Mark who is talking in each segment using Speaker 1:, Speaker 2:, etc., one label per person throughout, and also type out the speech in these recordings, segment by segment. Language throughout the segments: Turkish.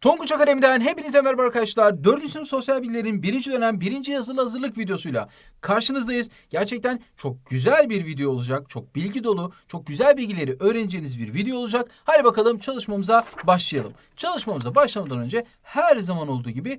Speaker 1: Tonguç Akademi'den hepinize merhaba arkadaşlar. 4. sınıf sosyal bilgilerin 1. dönem 1. yazılı hazırlık videosuyla karşınızdayız. Gerçekten çok güzel bir video olacak. Çok bilgi dolu, çok güzel bilgileri öğreneceğiniz bir video olacak. Hadi bakalım çalışmamıza başlayalım. Çalışmamıza başlamadan önce her zaman olduğu gibi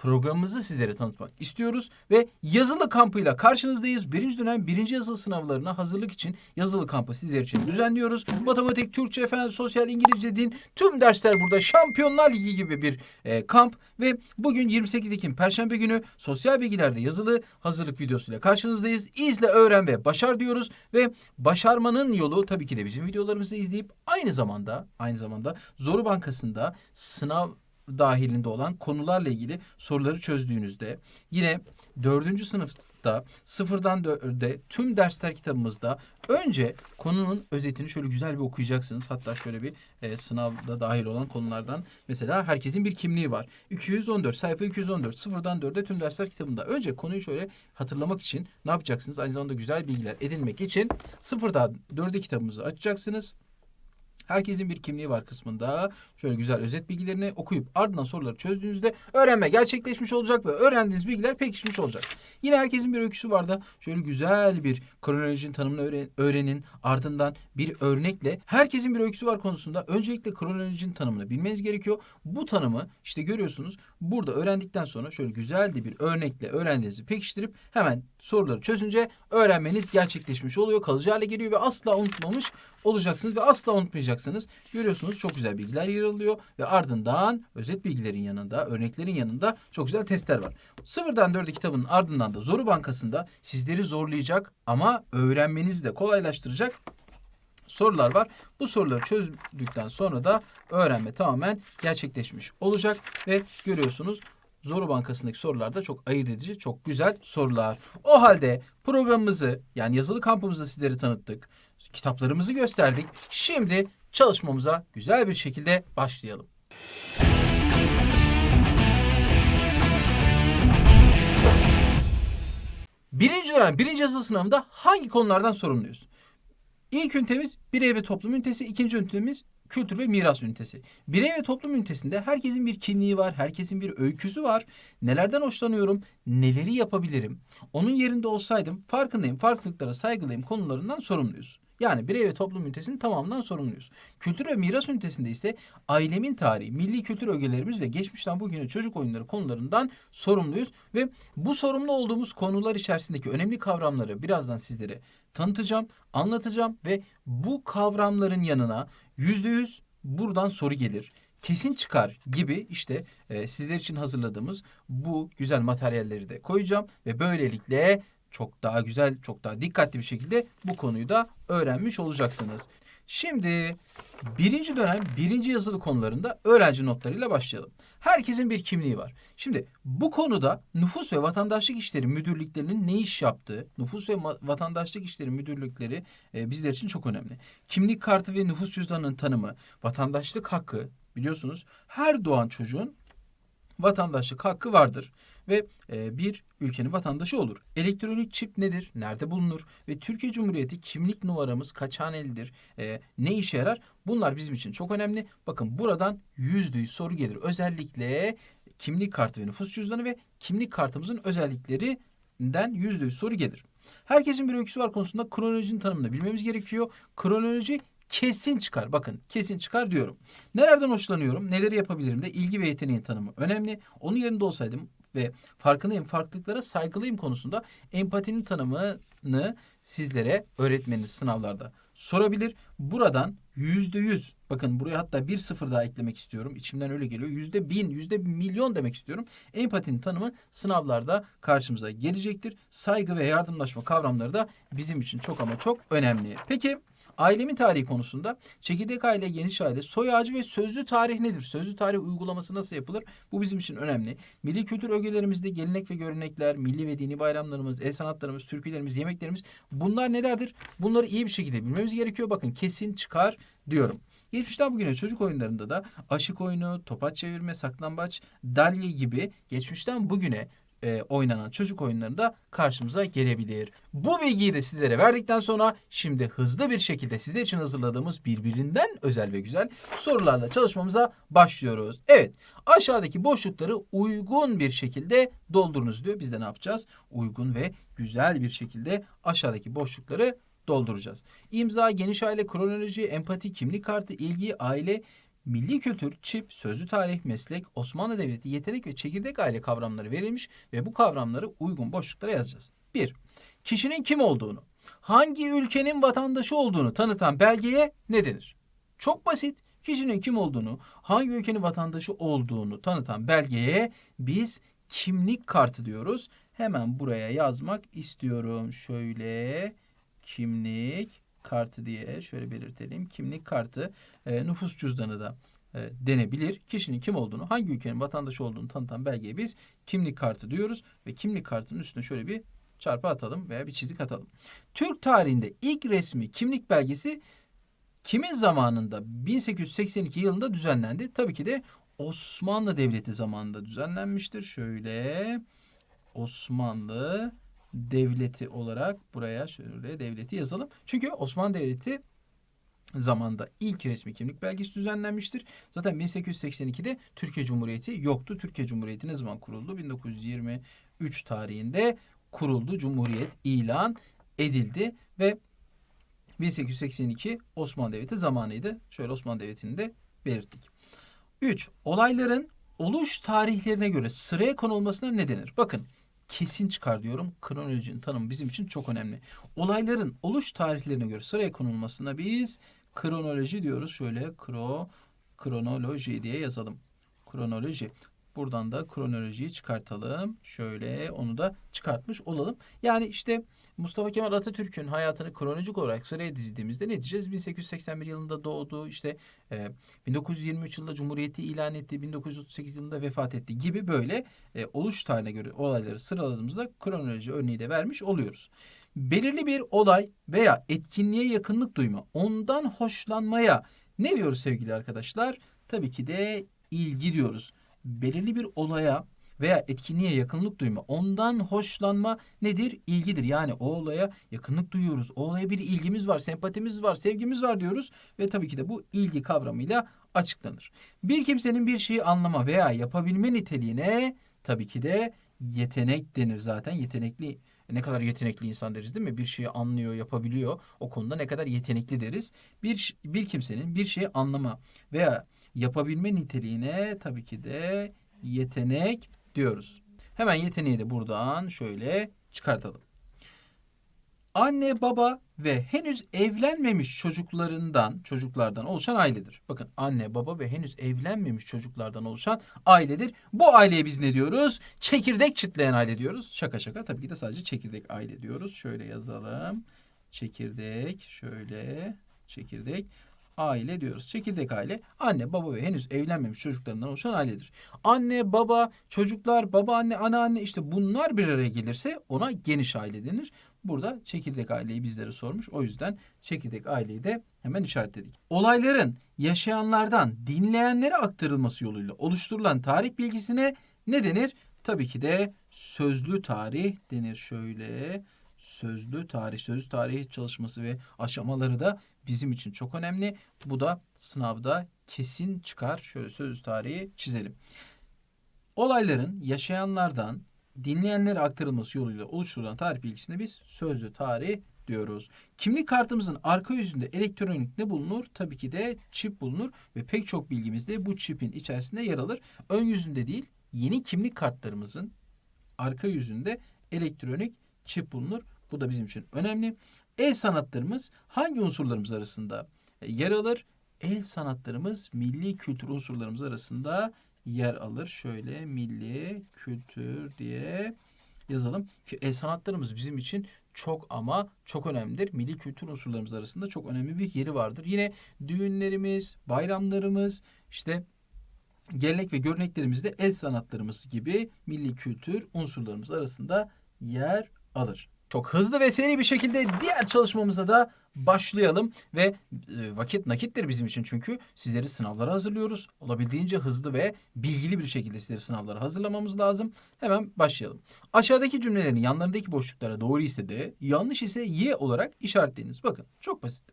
Speaker 1: programımızı sizlere tanıtmak istiyoruz ve yazılı kampıyla karşınızdayız. Birinci dönem birinci yazılı sınavlarına hazırlık için yazılı kampı sizler için düzenliyoruz. Matematik, Türkçe, fen, sosyal, İngilizce, din tüm dersler burada. Şampiyonlar Ligi gibi bir e, kamp ve bugün 28 Ekim Perşembe günü sosyal bilgilerde yazılı hazırlık videosuyla karşınızdayız. İzle, öğren ve başar diyoruz ve başarmanın yolu tabii ki de bizim videolarımızı izleyip aynı zamanda aynı zamanda Zoru Bankası'nda sınav dahilinde olan konularla ilgili soruları çözdüğünüzde yine dördüncü sınıfta sıfırdan dörde tüm dersler kitabımızda önce konunun özetini şöyle güzel bir okuyacaksınız. Hatta şöyle bir e, sınavda dahil olan konulardan mesela herkesin bir kimliği var. 214 sayfa 214 sıfırdan dörde tüm dersler kitabında. Önce konuyu şöyle hatırlamak için ne yapacaksınız? Aynı zamanda güzel bilgiler edinmek için sıfırdan dörde kitabımızı açacaksınız. Herkesin bir kimliği var kısmında. Şöyle güzel özet bilgilerini okuyup ardından soruları çözdüğünüzde öğrenme gerçekleşmiş olacak ve öğrendiğiniz bilgiler pekişmiş olacak. Yine herkesin bir öyküsü var da şöyle güzel bir kronolojinin tanımını öğren- öğrenin. Ardından bir örnekle herkesin bir öyküsü var konusunda öncelikle kronolojinin tanımını bilmeniz gerekiyor. Bu tanımı işte görüyorsunuz burada öğrendikten sonra şöyle güzel bir örnekle öğrendiğinizi pekiştirip hemen soruları çözünce öğrenmeniz gerçekleşmiş oluyor. Kalıcı hale geliyor ve asla unutmamış olacaksınız ve asla unutmayacaksınız. Görüyorsunuz çok güzel bilgiler yer alıyor ve ardından özet bilgilerin yanında, örneklerin yanında çok güzel testler var. Sıfırdan dörde kitabının ardından da Zoru Bankası'nda sizleri zorlayacak ama öğrenmenizi de kolaylaştıracak sorular var. Bu soruları çözdükten sonra da öğrenme tamamen gerçekleşmiş olacak ve görüyorsunuz Zoru Bankası'ndaki sorular da çok ayırt edici, çok güzel sorular. O halde programımızı yani yazılı kampımızı sizlere tanıttık. Kitaplarımızı gösterdik. Şimdi çalışmamıza güzel bir şekilde başlayalım. Birinci dönem birinci yazılı sınavında hangi konulardan sorumluyuz? İlk ünitemiz birey ve toplum ünitesi, ikinci ünitemiz kültür ve miras ünitesi. Birey ve toplum ünitesinde herkesin bir kimliği var, herkesin bir öyküsü var. Nelerden hoşlanıyorum, neleri yapabilirim? Onun yerinde olsaydım farkındayım, farklılıklara saygılıyım konularından sorumluyuz. Yani birey ve toplum ünitesinin tamamından sorumluyuz. Kültür ve miras ünitesinde ise ailemin tarihi, milli kültür ögelerimiz ve geçmişten bugüne çocuk oyunları konularından sorumluyuz. Ve bu sorumlu olduğumuz konular içerisindeki önemli kavramları birazdan sizlere tanıtacağım, anlatacağım ve bu kavramların yanına yüzde yüz buradan soru gelir. Kesin çıkar gibi işte e, sizler için hazırladığımız bu güzel materyalleri de koyacağım ve böylelikle çok daha güzel, çok daha dikkatli bir şekilde bu konuyu da öğrenmiş olacaksınız. Şimdi birinci dönem birinci yazılı konularında öğrenci notlarıyla başlayalım. Herkesin bir kimliği var. Şimdi bu konuda nüfus ve vatandaşlık işleri müdürlüklerinin ne iş yaptığı, nüfus ve vatandaşlık işleri müdürlükleri e, bizler için çok önemli. Kimlik kartı ve nüfus cüzdanının tanımı, vatandaşlık hakkı biliyorsunuz her doğan çocuğun vatandaşlık hakkı vardır ve e, bir ülkenin vatandaşı olur. Elektronik çip nedir? Nerede bulunur? Ve Türkiye Cumhuriyeti kimlik numaramız kaç hanelidir? E, ne işe yarar? Bunlar bizim için çok önemli. Bakın buradan yüzde yüz soru gelir. Özellikle kimlik kartı ve nüfus cüzdanı ve kimlik kartımızın özelliklerinden yüzde yüz soru gelir. Herkesin bir öyküsü var konusunda kronolojinin tanımını bilmemiz gerekiyor. Kronoloji kesin çıkar. Bakın kesin çıkar diyorum. Nelerden hoşlanıyorum, neleri yapabilirim de ilgi ve yeteneğin tanımı önemli. Onun yerinde olsaydım ve farkındayım, farklılıklara saygılıyım konusunda empatinin tanımını sizlere öğretmeniniz sınavlarda sorabilir. Buradan yüzde yüz, bakın buraya hatta bir sıfır daha eklemek istiyorum. İçimden öyle geliyor. Yüzde bin, yüzde milyon demek istiyorum. Empatinin tanımı sınavlarda karşımıza gelecektir. Saygı ve yardımlaşma kavramları da bizim için çok ama çok önemli. Peki Ailemin tarihi konusunda çekirdek aile, geniş aile, soy ağacı ve sözlü tarih nedir? Sözlü tarih uygulaması nasıl yapılır? Bu bizim için önemli. Milli kültür ögelerimizde gelenek ve görenekler, milli ve dini bayramlarımız, el sanatlarımız, türkülerimiz, yemeklerimiz bunlar nelerdir? Bunları iyi bir şekilde bilmemiz gerekiyor. Bakın kesin çıkar diyorum. Geçmişten bugüne çocuk oyunlarında da aşık oyunu, topaç çevirme, saklambaç, dalye gibi geçmişten bugüne e, oynanan çocuk oyunlarında karşımıza gelebilir. Bu bilgiyi de sizlere verdikten sonra şimdi hızlı bir şekilde sizler için hazırladığımız birbirinden özel ve güzel sorularla çalışmamıza başlıyoruz. Evet aşağıdaki boşlukları uygun bir şekilde doldurunuz diyor. Biz de ne yapacağız? Uygun ve güzel bir şekilde aşağıdaki boşlukları dolduracağız. İmza, geniş aile, kronoloji, empati, kimlik kartı, ilgi, aile, milli kültür, çip, sözlü tarih, meslek, Osmanlı Devleti, yetenek ve çekirdek aile kavramları verilmiş ve bu kavramları uygun boşluklara yazacağız. 1. Kişinin kim olduğunu, hangi ülkenin vatandaşı olduğunu tanıtan belgeye ne denir? Çok basit. Kişinin kim olduğunu, hangi ülkenin vatandaşı olduğunu tanıtan belgeye biz kimlik kartı diyoruz. Hemen buraya yazmak istiyorum. Şöyle kimlik kartı diye şöyle belirtelim. Kimlik kartı e, nüfus cüzdanı da e, denebilir. Kişinin kim olduğunu, hangi ülkenin vatandaşı olduğunu tanıtan belgeye biz kimlik kartı diyoruz ve kimlik kartının üstüne şöyle bir çarpı atalım veya bir çizik atalım. Türk tarihinde ilk resmi kimlik belgesi kimin zamanında 1882 yılında düzenlendi? Tabii ki de Osmanlı Devleti zamanında düzenlenmiştir. Şöyle Osmanlı Devleti olarak buraya şöyle devleti yazalım. Çünkü Osmanlı Devleti zamanda ilk resmi kimlik belgesi düzenlenmiştir. Zaten 1882'de Türkiye Cumhuriyeti yoktu. Türkiye Cumhuriyeti ne zaman kuruldu? 1923 tarihinde kuruldu. Cumhuriyet ilan edildi ve 1882 Osmanlı Devleti zamanıydı. Şöyle Osmanlı Devleti'ni de belirttik. 3. Olayların oluş tarihlerine göre sıraya konulmasına ne denir? Bakın kesin çıkar diyorum. Kronolojinin tanımı bizim için çok önemli. Olayların oluş tarihlerine göre sıraya konulmasına biz kronoloji diyoruz. Şöyle kro kronoloji diye yazalım. Kronoloji. Buradan da kronolojiyi çıkartalım. Şöyle onu da çıkartmış olalım. Yani işte Mustafa Kemal Atatürk'ün hayatını kronolojik olarak sıraya dizdiğimizde ne diyeceğiz? 1881 yılında doğdu. İşte e, 1923 yılında Cumhuriyeti ilan etti. 1938 yılında vefat etti gibi böyle e, oluş tarihine göre olayları sıraladığımızda kronoloji örneği de vermiş oluyoruz. Belirli bir olay veya etkinliğe yakınlık duyma, ondan hoşlanmaya ne diyoruz sevgili arkadaşlar? Tabii ki de ilgi diyoruz. Belirli bir olaya veya etkinliğe yakınlık duyma, ondan hoşlanma nedir? İlgidir. Yani o olaya yakınlık duyuyoruz. O olaya bir ilgimiz var, sempatimiz var, sevgimiz var diyoruz ve tabii ki de bu ilgi kavramıyla açıklanır. Bir kimsenin bir şeyi anlama veya yapabilme niteliğine tabii ki de yetenek denir zaten. Yetenekli ne kadar yetenekli insan deriz değil mi? Bir şeyi anlıyor, yapabiliyor. O konuda ne kadar yetenekli deriz. Bir bir kimsenin bir şeyi anlama veya yapabilme niteliğine tabii ki de yetenek diyoruz. Hemen yeteneği de buradan şöyle çıkartalım. Anne, baba ve henüz evlenmemiş çocuklarından, çocuklardan oluşan ailedir. Bakın anne, baba ve henüz evlenmemiş çocuklardan oluşan ailedir. Bu aileye biz ne diyoruz? Çekirdek çitleyen aile diyoruz. Şaka şaka tabii ki de sadece çekirdek aile diyoruz. Şöyle yazalım. Çekirdek, şöyle çekirdek aile diyoruz. Çekirdek aile anne, baba ve henüz evlenmemiş çocuklarından oluşan ailedir. Anne, baba, çocuklar, babaanne, anneanne işte bunlar bir araya gelirse ona geniş aile denir. Burada çekirdek aileyi bizlere sormuş. O yüzden çekirdek aileyi de hemen işaretledik. Olayların yaşayanlardan dinleyenlere aktarılması yoluyla oluşturulan tarih bilgisine ne denir? Tabii ki de sözlü tarih denir. Şöyle sözlü tarih, sözlü tarih çalışması ve aşamaları da bizim için çok önemli. Bu da sınavda kesin çıkar. Şöyle sözlü tarihi çizelim. Olayların yaşayanlardan dinleyenlere aktarılması yoluyla oluşturulan tarih bilgisine biz sözlü tarih diyoruz. Kimlik kartımızın arka yüzünde elektronik ne bulunur? Tabii ki de çip bulunur ve pek çok bilgimiz de bu çipin içerisinde yer alır. Ön yüzünde değil, yeni kimlik kartlarımızın arka yüzünde elektronik çip bulunur. Bu da bizim için önemli. El sanatlarımız hangi unsurlarımız arasında yer alır? El sanatlarımız milli kültür unsurlarımız arasında yer alır. Şöyle milli kültür diye yazalım ki el sanatlarımız bizim için çok ama çok önemlidir. Milli kültür unsurlarımız arasında çok önemli bir yeri vardır. Yine düğünlerimiz, bayramlarımız, işte gelenek ve göreneklerimizde el sanatlarımız gibi milli kültür unsurlarımız arasında yer alır. Çok hızlı ve seri bir şekilde diğer çalışmamıza da başlayalım ve e, vakit nakittir bizim için çünkü sizleri sınavlara hazırlıyoruz. Olabildiğince hızlı ve bilgili bir şekilde sizleri sınavlara hazırlamamız lazım. Hemen başlayalım. Aşağıdaki cümlelerin yanlarındaki boşluklara doğru ise de yanlış ise y olarak işaretleyiniz. Bakın çok basit.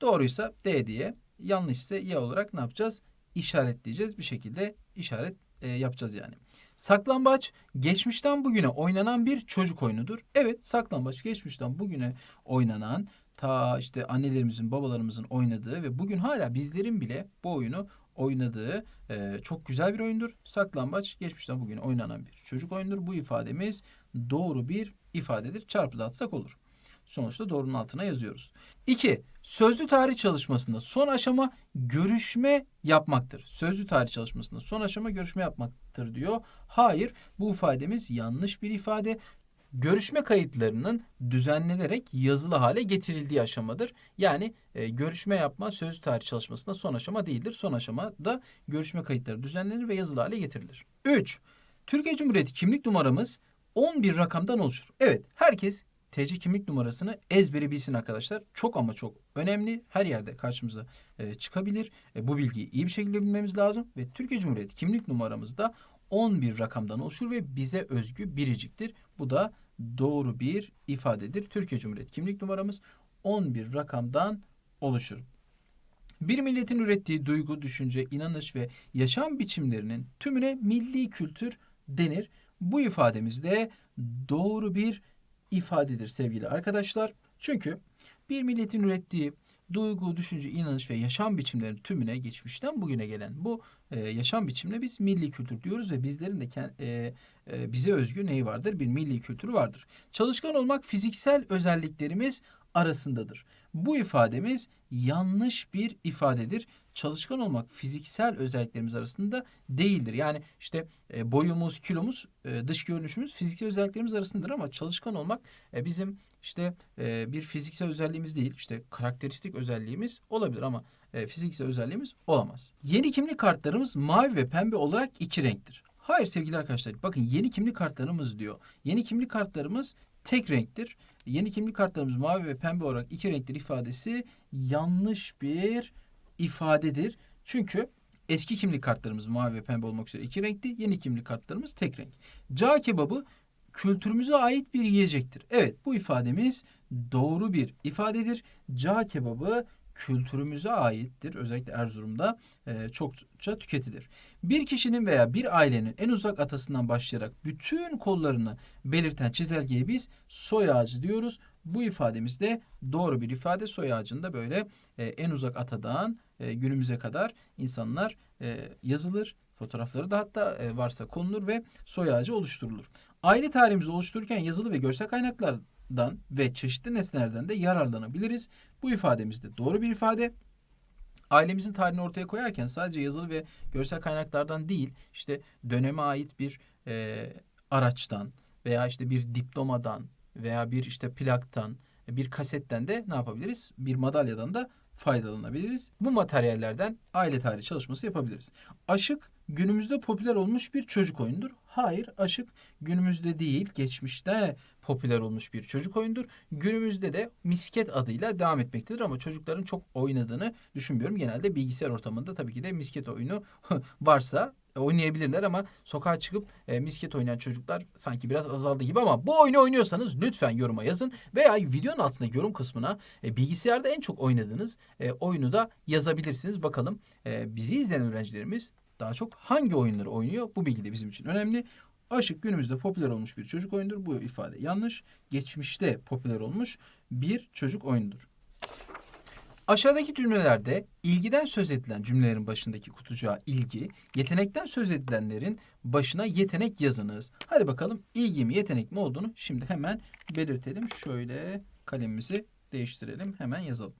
Speaker 1: Doğruysa D diye, yanlışsa Y olarak ne yapacağız? İşaretleyeceğiz. Bir şekilde işaret e, yapacağız yani. Saklambaç geçmişten bugüne oynanan bir çocuk oyunudur. Evet saklambaç geçmişten bugüne oynanan ta işte annelerimizin babalarımızın oynadığı ve bugün hala bizlerin bile bu oyunu oynadığı e, çok güzel bir oyundur. Saklambaç geçmişten bugüne oynanan bir çocuk oyunudur. Bu ifademiz doğru bir ifadedir. Çarpıda atsak olur. Sonuçta doğrunun altına yazıyoruz. 2. Sözlü tarih çalışmasında son aşama görüşme yapmaktır. Sözlü tarih çalışmasında son aşama görüşme yapmaktır diyor. Hayır bu ifademiz yanlış bir ifade. Görüşme kayıtlarının düzenlenerek yazılı hale getirildiği aşamadır. Yani e, görüşme yapma sözlü tarih çalışmasında son aşama değildir. Son aşamada görüşme kayıtları düzenlenir ve yazılı hale getirilir. 3. Türkiye Cumhuriyeti kimlik numaramız 11 rakamdan oluşur. Evet herkes TC kimlik numarasını ezbere bilsin arkadaşlar. Çok ama çok önemli. Her yerde karşımıza e, çıkabilir. E, bu bilgiyi iyi bir şekilde bilmemiz lazım. Ve Türkiye Cumhuriyeti kimlik numaramız da 11 rakamdan oluşur ve bize özgü biriciktir. Bu da doğru bir ifadedir. Türkiye Cumhuriyeti kimlik numaramız 11 rakamdan oluşur. Bir milletin ürettiği duygu, düşünce, inanış ve yaşam biçimlerinin tümüne milli kültür denir. Bu ifademiz de doğru bir ifadedir sevgili arkadaşlar. Çünkü bir milletin ürettiği duygu, düşünce, inanış ve yaşam biçimlerinin tümüne geçmişten bugüne gelen bu e, yaşam biçimine biz milli kültür diyoruz ve bizlerin de kend- e, e, bize özgü neyi vardır? Bir milli kültürü vardır. Çalışkan olmak fiziksel özelliklerimiz arasındadır. Bu ifademiz yanlış bir ifadedir. Çalışkan olmak fiziksel özelliklerimiz arasında değildir. Yani işte e, boyumuz, kilomuz, e, dış görünüşümüz fiziksel özelliklerimiz arasındadır ama çalışkan olmak e, bizim işte bir fiziksel özelliğimiz değil. İşte karakteristik özelliğimiz olabilir ama fiziksel özelliğimiz olamaz. Yeni kimlik kartlarımız mavi ve pembe olarak iki renktir. Hayır sevgili arkadaşlar bakın yeni kimlik kartlarımız diyor. Yeni kimlik kartlarımız tek renktir. Yeni kimlik kartlarımız mavi ve pembe olarak iki renktir ifadesi yanlış bir ifadedir. Çünkü eski kimlik kartlarımız mavi ve pembe olmak üzere iki renkti. Yeni kimlik kartlarımız tek renk. Cağ kebabı kültürümüze ait bir yiyecektir. Evet bu ifademiz doğru bir ifadedir. Cağ kebabı kültürümüze aittir. Özellikle Erzurum'da e, çokça tüketilir. Bir kişinin veya bir ailenin en uzak atasından başlayarak bütün kollarını belirten çizelgeye biz soy ağacı diyoruz. Bu ifademiz de doğru bir ifade. Soy ağacında böyle e, en uzak atadan e, günümüze kadar insanlar e, yazılır. Fotoğrafları da hatta e, varsa konulur ve soy ağacı oluşturulur. Aile tarihimizi oluştururken yazılı ve görsel kaynaklardan ve çeşitli nesnelerden de yararlanabiliriz. Bu ifademiz de doğru bir ifade. Ailemizin tarihini ortaya koyarken sadece yazılı ve görsel kaynaklardan değil, işte döneme ait bir e, araçtan veya işte bir diplomadan veya bir işte plaktan, bir kasetten de ne yapabiliriz? Bir madalyadan da faydalanabiliriz. Bu materyallerden aile tarihi çalışması yapabiliriz. Aşık günümüzde popüler olmuş bir çocuk oyunudur. Hayır, aşık günümüzde değil, geçmişte popüler olmuş bir çocuk oyundur. Günümüzde de misket adıyla devam etmektedir ama çocukların çok oynadığını düşünmüyorum. Genelde bilgisayar ortamında tabii ki de misket oyunu varsa oynayabilirler ama sokağa çıkıp e, misket oynayan çocuklar sanki biraz azaldı gibi ama bu oyunu oynuyorsanız lütfen yoruma yazın veya videonun altındaki yorum kısmına e, bilgisayarda en çok oynadığınız e, oyunu da yazabilirsiniz. Bakalım e, bizi izleyen öğrencilerimiz daha çok hangi oyunları oynuyor? Bu bilgi de bizim için önemli. Aşık günümüzde popüler olmuş bir çocuk oyundur. Bu ifade yanlış. Geçmişte popüler olmuş bir çocuk oyundur. Aşağıdaki cümlelerde ilgiden söz edilen cümlelerin başındaki kutucuğa ilgi, yetenekten söz edilenlerin başına yetenek yazınız. Hadi bakalım ilgi mi yetenek mi olduğunu şimdi hemen belirtelim. Şöyle kalemimizi değiştirelim. Hemen yazalım.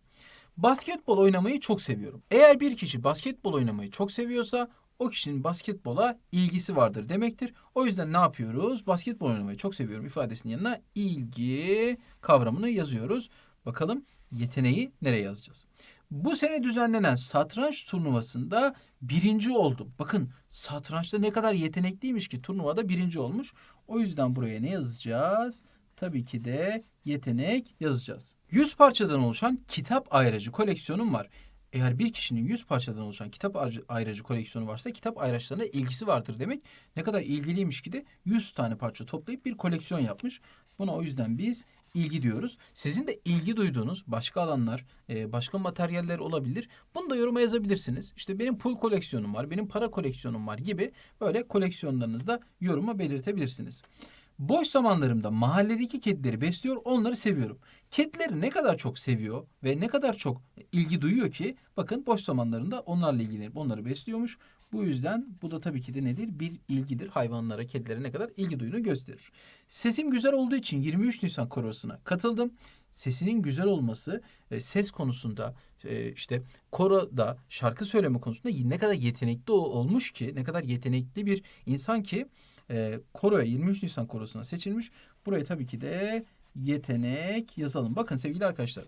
Speaker 1: Basketbol oynamayı çok seviyorum. Eğer bir kişi basketbol oynamayı çok seviyorsa o kişinin basketbola ilgisi vardır demektir. O yüzden ne yapıyoruz? Basketbol oynamayı çok seviyorum ifadesinin yanına ilgi kavramını yazıyoruz. Bakalım yeteneği nereye yazacağız? Bu sene düzenlenen satranç turnuvasında birinci oldum. Bakın satrançta ne kadar yetenekliymiş ki turnuvada birinci olmuş. O yüzden buraya ne yazacağız? tabii ki de yetenek yazacağız. 100 parçadan oluşan kitap ayracı koleksiyonum var. Eğer bir kişinin 100 parçadan oluşan kitap ayracı- koleksiyonu varsa kitap ayraçlarına ilgisi vardır demek. Ne kadar ilgiliymiş ki de 100 tane parça toplayıp bir koleksiyon yapmış. Buna o yüzden biz ilgi diyoruz. Sizin de ilgi duyduğunuz başka alanlar, e, başka materyaller olabilir. Bunu da yoruma yazabilirsiniz. İşte benim pul koleksiyonum var, benim para koleksiyonum var gibi böyle koleksiyonlarınızı da yoruma belirtebilirsiniz. Boş zamanlarımda mahalledeki kedileri besliyor, onları seviyorum. Kedileri ne kadar çok seviyor ve ne kadar çok ilgi duyuyor ki bakın boş zamanlarında onlarla ilgilenip onları besliyormuş. Bu yüzden bu da tabii ki de nedir? Bir ilgidir. Hayvanlara, kedilere ne kadar ilgi duyduğunu gösterir. Sesim güzel olduğu için 23 Nisan korosuna katıldım. Sesinin güzel olması ses konusunda e, işte koroda şarkı söyleme konusunda ne kadar yetenekli olmuş ki ne kadar yetenekli bir insan ki e, koroya 23 Nisan korosuna seçilmiş. Buraya tabii ki de yetenek yazalım. Bakın sevgili arkadaşlar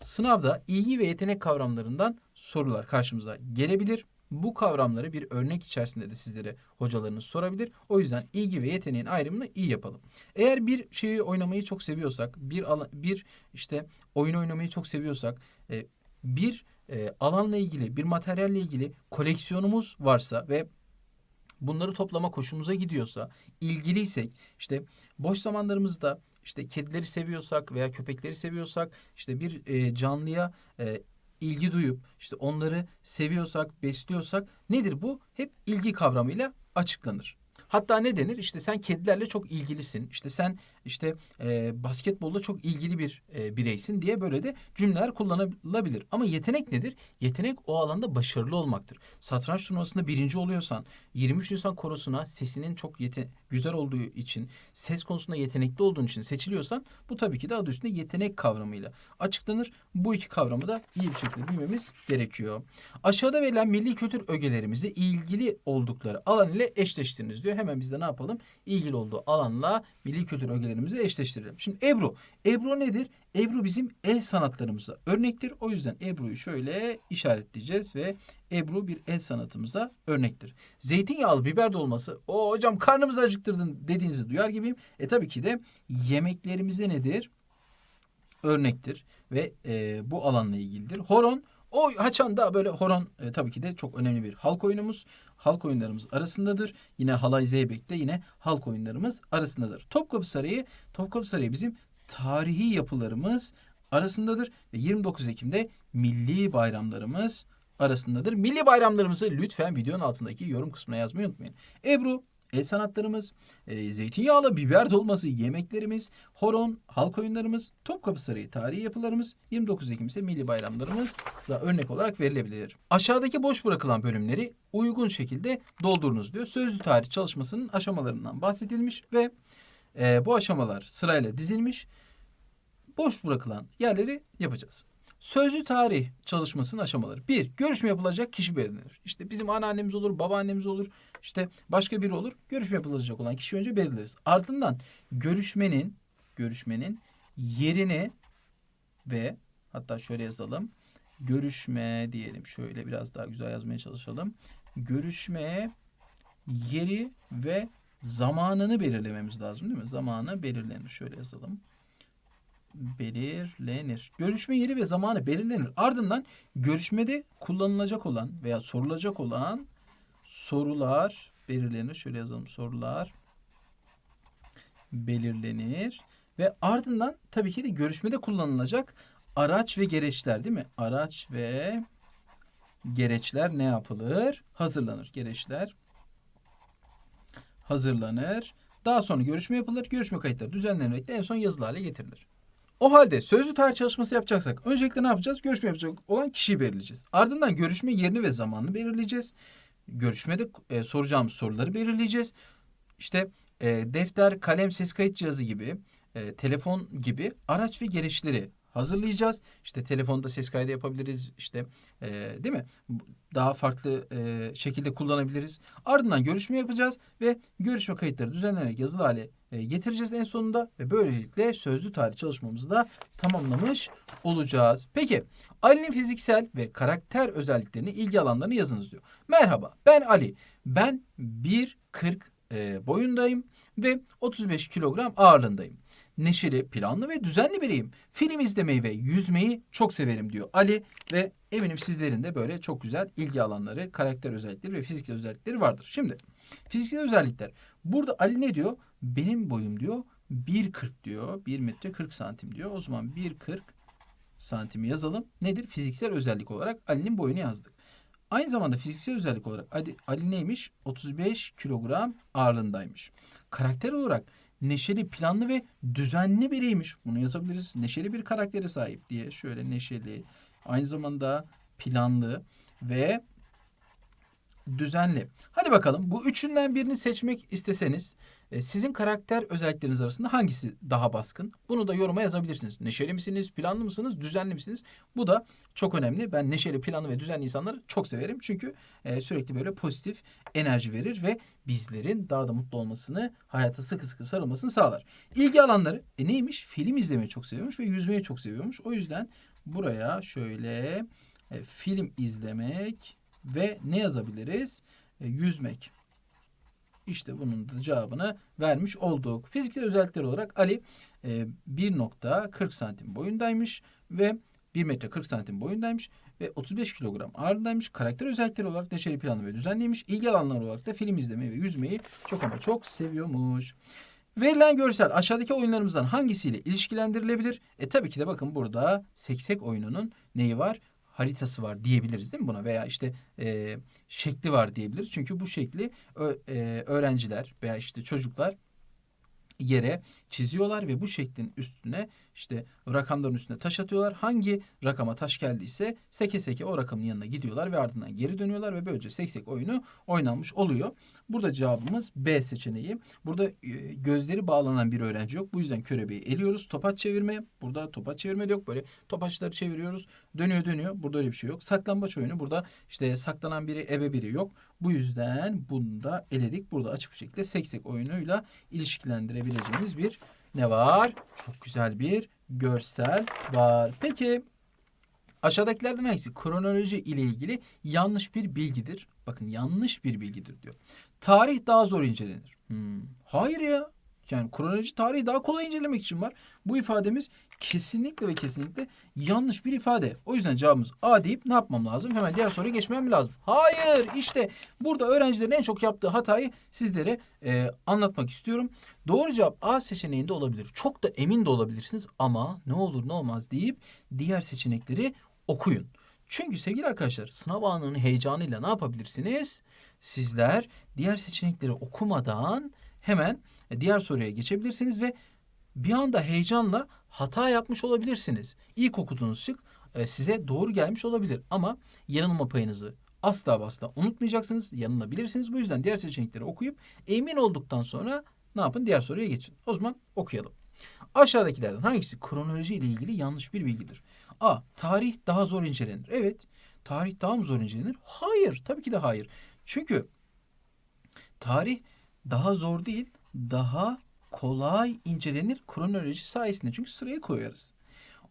Speaker 1: sınavda ilgi ve yetenek kavramlarından sorular karşımıza gelebilir. Bu kavramları bir örnek içerisinde de sizlere hocalarınız sorabilir. O yüzden ilgi ve yeteneğin ayrımını iyi yapalım. Eğer bir şeyi oynamayı çok seviyorsak, bir bir işte oyun oynamayı çok seviyorsak, e, bir e, alanla ilgili, bir materyalle ilgili koleksiyonumuz varsa ve bunları toplama hoşumuza gidiyorsa, ilgiliysek, işte boş zamanlarımızda işte kedileri seviyorsak veya köpekleri seviyorsak, işte bir e, canlıya e, ilgi duyup işte onları seviyorsak, besliyorsak nedir bu? Hep ilgi kavramıyla açıklanır. Hatta ne denir? İşte sen kedilerle çok ilgilisin. İşte sen işte e, basketbolla çok ilgili bir e, bireysin diye böyle de cümleler kullanılabilir. Ama yetenek nedir? Yetenek o alanda başarılı olmaktır. Satranç turnuvasında birinci oluyorsan, 23 Nisan korosuna sesinin çok yete güzel olduğu için, ses konusunda yetenekli olduğun için seçiliyorsan bu tabii ki de adı üstünde yetenek kavramıyla açıklanır. Bu iki kavramı da iyi bir şekilde bilmemiz gerekiyor. Aşağıda verilen milli kültür ögelerimizi ilgili oldukları alan ile eşleştiriniz diyor. Hemen biz de ne yapalım? İlgili olduğu alanla milli kültür ögelerimizi eşleştirelim. Şimdi Ebru. Ebru nedir? Ebru bizim el sanatlarımıza örnektir. O yüzden Ebru'yu şöyle işaretleyeceğiz ve Ebru bir el sanatımıza örnektir. Zeytinyağlı biber dolması. O hocam karnımızı acıktırdın dediğinizi duyar gibiyim. E tabii ki de yemeklerimize nedir? Örnektir ve e, bu alanla ilgilidir. Horon o haçan da böyle horon e, tabii ki de çok önemli bir halk oyunumuz. Halk oyunlarımız arasındadır. Yine halay zeybek de yine halk oyunlarımız arasındadır. Topkapı Sarayı, Topkapı Sarayı bizim tarihi yapılarımız arasındadır. Ve 29 Ekim'de milli bayramlarımız arasındadır. Milli bayramlarımızı lütfen videonun altındaki yorum kısmına yazmayı unutmayın. Ebru, el sanatlarımız, e, zeytinyağlı biber dolması yemeklerimiz, horon, halk oyunlarımız, Topkapı Sarayı tarihi yapılarımız, 29 Ekim ise milli bayramlarımıza örnek olarak verilebilir. Aşağıdaki boş bırakılan bölümleri uygun şekilde doldurunuz diyor. Sözlü tarih çalışmasının aşamalarından bahsedilmiş ve e, bu aşamalar sırayla dizilmiş. Boş bırakılan yerleri yapacağız. Sözlü tarih çalışmasının aşamaları. Bir, görüşme yapılacak kişi belirlenir. İşte bizim anneannemiz olur, babaannemiz olur, işte başka biri olur. Görüşme yapılacak olan kişi önce belirleriz. Ardından görüşmenin görüşmenin yerini ve hatta şöyle yazalım. Görüşme diyelim. Şöyle biraz daha güzel yazmaya çalışalım. Görüşme yeri ve zamanını belirlememiz lazım değil mi? Zamanı belirlenir. Şöyle yazalım belirlenir. Görüşme yeri ve zamanı belirlenir. Ardından görüşmede kullanılacak olan veya sorulacak olan sorular belirlenir. Şöyle yazalım sorular belirlenir ve ardından tabii ki de görüşmede kullanılacak araç ve gereçler değil mi? Araç ve gereçler ne yapılır? Hazırlanır. Gereçler hazırlanır. Daha sonra görüşme yapılır. Görüşme kayıtları düzenlenerek de en son yazılı hale getirilir. O halde sözlü tarih çalışması yapacaksak öncelikle ne yapacağız? Görüşme yapacak olan kişiyi belirleyeceğiz. Ardından görüşme yerini ve zamanını belirleyeceğiz. Görüşmede e, soracağımız soruları belirleyeceğiz. İşte e, defter, kalem, ses kayıt cihazı gibi, e, telefon gibi araç ve gereçleri hazırlayacağız. İşte telefonda ses kaydı yapabiliriz. İşte e, değil mi? Daha farklı e, şekilde kullanabiliriz. Ardından görüşme yapacağız ve görüşme kayıtları düzenlenerek yazılı hale e, getireceğiz en sonunda ve böylelikle sözlü tarih çalışmamızı da tamamlamış olacağız. Peki Ali'nin fiziksel ve karakter özelliklerini ilgi alanlarını yazınız diyor. Merhaba ben Ali. Ben 1.40 e, boyundayım ve 35 kilogram ağırlığındayım. Neşeli, planlı ve düzenli biriyim. Film izlemeyi ve yüzmeyi çok severim diyor Ali ve eminim sizlerin de böyle çok güzel ilgi alanları, karakter özellikleri ve fiziksel özellikleri vardır. Şimdi fiziksel özellikler. Burada Ali ne diyor? Benim boyum diyor 1.40 diyor. 1 metre 40 santim diyor. O zaman 1.40 santimi yazalım. Nedir? Fiziksel özellik olarak Ali'nin boyunu yazdık. Aynı zamanda fiziksel özellik olarak Ali, Ali neymiş? 35 kilogram ağırlığındaymış. Karakter olarak neşeli, planlı ve düzenli biriymiş. Bunu yazabiliriz. Neşeli bir karaktere sahip diye. Şöyle neşeli, aynı zamanda planlı ve düzenli. Hadi bakalım bu üçünden birini seçmek isteseniz e, sizin karakter özellikleriniz arasında hangisi daha baskın? Bunu da yoruma yazabilirsiniz. Neşeli misiniz, planlı mısınız, düzenli misiniz? Bu da çok önemli. Ben neşeli, planlı ve düzenli insanları çok severim. Çünkü e, sürekli böyle pozitif enerji verir ve bizlerin daha da mutlu olmasını, hayata sıkı sıkı sarılmasını sağlar. İlgi alanları e, neymiş? Film izlemeyi çok seviyormuş ve yüzmeyi çok seviyormuş. O yüzden buraya şöyle e, film izlemek ve ne yazabiliriz? E, yüzmek. İşte bunun da cevabını vermiş olduk. Fiziksel özellikler olarak Ali e, 1.40 santim boyundaymış ve 1 metre 40 santim boyundaymış ve 35 kilogram ağırlığındaymış. Karakter özellikleri olarak neşeli planlı ve düzenliymiş. İlgi alanları olarak da film izlemeyi ve yüzmeyi çok ama çok seviyormuş. Verilen görsel aşağıdaki oyunlarımızdan hangisiyle ilişkilendirilebilir? E tabii ki de bakın burada seksek oyununun neyi var? Haritası var diyebiliriz değil mi buna veya işte e, şekli var diyebiliriz. Çünkü bu şekli e, öğrenciler veya işte çocuklar yere çiziyorlar ve bu şeklin üstüne işte rakamların üstüne taş atıyorlar. Hangi rakama taş geldiyse seke seke o rakamın yanına gidiyorlar ve ardından geri dönüyorlar ve böylece seksek oyunu oynanmış oluyor. Burada cevabımız B seçeneği. Burada e, gözleri bağlanan bir öğrenci yok. Bu yüzden körebeyi eliyoruz. Topaç çevirme. Burada topaç çevirme de yok. Böyle topaçları çeviriyoruz. Dönüyor dönüyor. Burada öyle bir şey yok. Saklambaç oyunu. Burada işte saklanan biri ebe biri yok. Bu yüzden bunu da eledik. Burada açık bir şekilde seksek oyunuyla ilişkilendirebileceğimiz bir ne var? Çok güzel bir görsel var. Peki aşağıdakilerden hangisi kronoloji ile ilgili yanlış bir bilgidir? Bakın yanlış bir bilgidir diyor. Tarih daha zor incelenir. Hmm, hayır ya. Yani kronoloji tarihi daha kolay incelemek için var. Bu ifademiz kesinlikle ve kesinlikle yanlış bir ifade. O yüzden cevabımız A deyip ne yapmam lazım? Hemen diğer soruya geçmem lazım? Hayır işte burada öğrencilerin en çok yaptığı hatayı sizlere e, anlatmak istiyorum. Doğru cevap A seçeneğinde olabilir. Çok da emin de olabilirsiniz ama ne olur ne olmaz deyip diğer seçenekleri okuyun. Çünkü sevgili arkadaşlar sınav anının heyecanıyla ne yapabilirsiniz? Sizler diğer seçenekleri okumadan hemen diğer soruya geçebilirsiniz ve bir anda heyecanla hata yapmış olabilirsiniz. İlk okuduğunuz şık e, size doğru gelmiş olabilir ama yanılma payınızı asla asla unutmayacaksınız. Yanılabilirsiniz. Bu yüzden diğer seçenekleri okuyup emin olduktan sonra ne yapın? Diğer soruya geçin. O zaman okuyalım. Aşağıdakilerden hangisi kronoloji ile ilgili yanlış bir bilgidir? A. Tarih daha zor incelenir. Evet. Tarih daha mı zor incelenir? Hayır. Tabii ki de hayır. Çünkü tarih daha zor değil, daha kolay incelenir kronoloji sayesinde. Çünkü sıraya koyarız.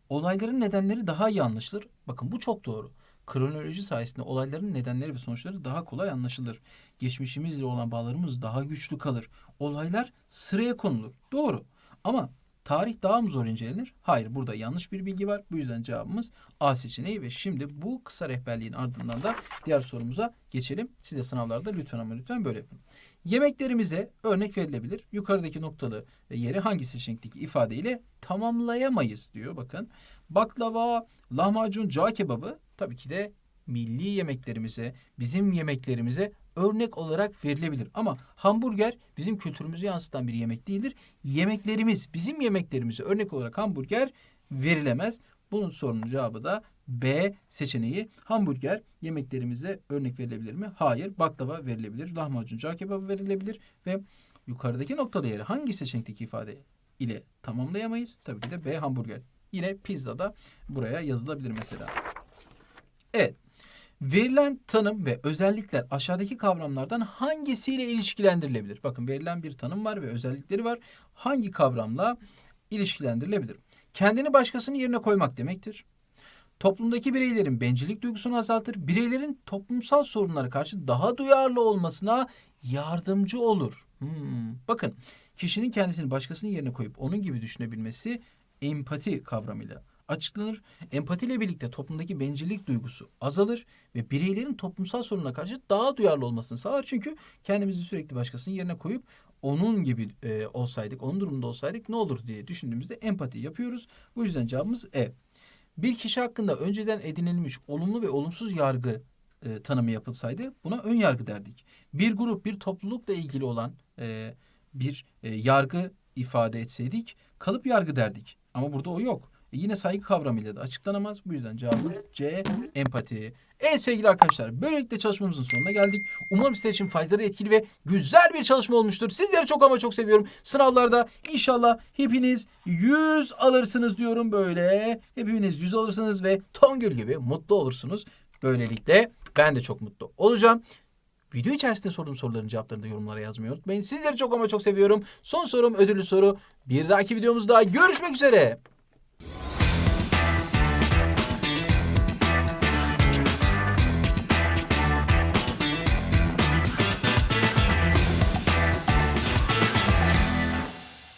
Speaker 1: Olayların nedenleri daha iyi anlaşılır. Bakın bu çok doğru. Kronoloji sayesinde olayların nedenleri ve sonuçları daha kolay anlaşılır. Geçmişimizle olan bağlarımız daha güçlü kalır. Olaylar sıraya konulur. Doğru. Ama tarih daha mı zor incelenir? Hayır. Burada yanlış bir bilgi var. Bu yüzden cevabımız A seçeneği ve şimdi bu kısa rehberliğin ardından da diğer sorumuza geçelim. Siz de sınavlarda lütfen ama lütfen böyle yapın. Yemeklerimize örnek verilebilir. Yukarıdaki noktalı yeri hangi seçenekteki ifadeyle tamamlayamayız diyor. Bakın baklava, lahmacun, cağ kebabı tabii ki de milli yemeklerimize, bizim yemeklerimize örnek olarak verilebilir. Ama hamburger bizim kültürümüzü yansıtan bir yemek değildir. Yemeklerimiz, bizim yemeklerimize örnek olarak hamburger verilemez. Bunun sorunun cevabı da B seçeneği. Hamburger yemeklerimize örnek verilebilir mi? Hayır. Baklava verilebilir. Lahmacun, cağ kebabı verilebilir ve yukarıdaki noktalı yeri hangi seçenekteki ifade ile tamamlayamayız? Tabii ki de B hamburger. Yine pizza da buraya yazılabilir mesela. Evet. Verilen tanım ve özellikler aşağıdaki kavramlardan hangisiyle ilişkilendirilebilir? Bakın verilen bir tanım var ve özellikleri var. Hangi kavramla ilişkilendirilebilir? Kendini başkasının yerine koymak demektir. Toplumdaki bireylerin bencillik duygusunu azaltır. Bireylerin toplumsal sorunlara karşı daha duyarlı olmasına yardımcı olur. Hmm, bakın Kişinin kendisini başkasının yerine koyup onun gibi düşünebilmesi empati kavramıyla açıklanır. Empati ile birlikte toplumdaki bencillik duygusu azalır ve bireylerin toplumsal soruna karşı daha duyarlı olmasını sağlar. Çünkü kendimizi sürekli başkasının yerine koyup onun gibi e, olsaydık, onun durumunda olsaydık ne olur diye düşündüğümüzde empati yapıyoruz. Bu yüzden cevabımız E. Bir kişi hakkında önceden edinilmiş olumlu ve olumsuz yargı e, tanımı yapılsaydı buna ön yargı derdik. Bir grup, bir toplulukla ilgili olan e, bir e, yargı ifade etseydik kalıp yargı derdik. Ama burada o yok. E, yine saygı kavramıyla da açıklanamaz. Bu yüzden cevabımız C. Empati. Evet sevgili arkadaşlar böylelikle çalışmamızın sonuna geldik. Umarım sizler için faydalı, etkili ve güzel bir çalışma olmuştur. Sizleri çok ama çok seviyorum. Sınavlarda inşallah hepiniz 100 alırsınız diyorum böyle. Hepiniz 100 alırsınız ve Tongül gibi mutlu olursunuz. Böylelikle ben de çok mutlu olacağım. Video içerisinde sorduğum soruların cevaplarını da yorumlara yazmayı unutmayın. Sizleri çok ama çok seviyorum. Son sorum ödüllü soru. Bir dahaki videomuzda görüşmek üzere.